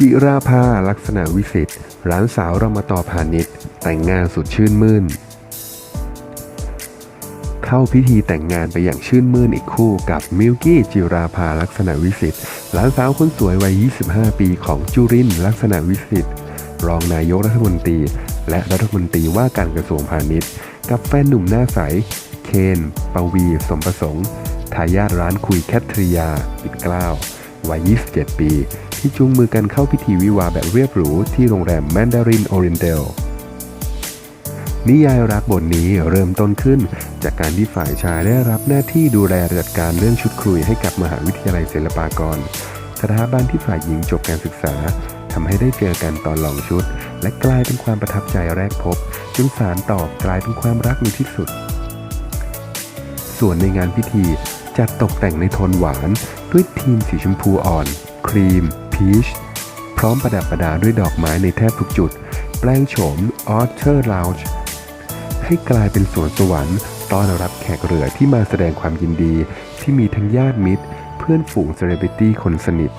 จิราภาลักษณะวิสิทธิ์ร้านสาวรามาต่อพาณิชย์ แต่งงานสุดชื่นมื่น เข้าพิธีแต่งงานไปอย่างชื่นมื่นอีกคู่กับมิลกี้จิราภาลักษณะวิสิทธิ์หลานสาวคนสวยวัย 25 ปีของจุรินลักษณะวิสิทธิ์รองนายกรัฐมนตรี และรัฐมนตรีว่าการกระทรวงพาณิชย์ กับแฟนหนุ่มหน้าใส เคน ปวี สมประสงค์ทายาทร้านคุยแคทริยา ปิดกล้าว วัย 27 ปี ที่จูงมือกันเข้าพิธีวิวาแบบเรียบหรูที่โรงแรมแมนดารินโอริเอนเตลนิยายรักบทนี้เริ่มต้นขึ้น จากการที่ฝ่ายชายได้รับหน้าที่ดูแลจัดการเรื่องชุดคุยให้กับมหาวิทยาลัยศิลปากร สถาบันที่ฝ่ายหญิงจบการศึกษาทำให้ได้เจอกันตอนลองชุด และกลายเป็นความประทับใจแรกพบจนสารต่อกลายเป็นความรักในที่สุด ส่วนในงานพิธี จัดตกแต่งในโทนหวาน ด้วยทีมสีชมพูอ่อน ครีม พีช พร้อมประดับประดาด้วยดอกไม้ในแทบทุกจุด แปลงโฉมออเทอร์ลาวจ์ให้กลายเป็นสวนสวรรค์ต้อนรับแขกเรือที่มาแสดงความยินดีที่มีทั้งญาติมิตร เพื่อนฝูงเซเลบริตี้คนสนิท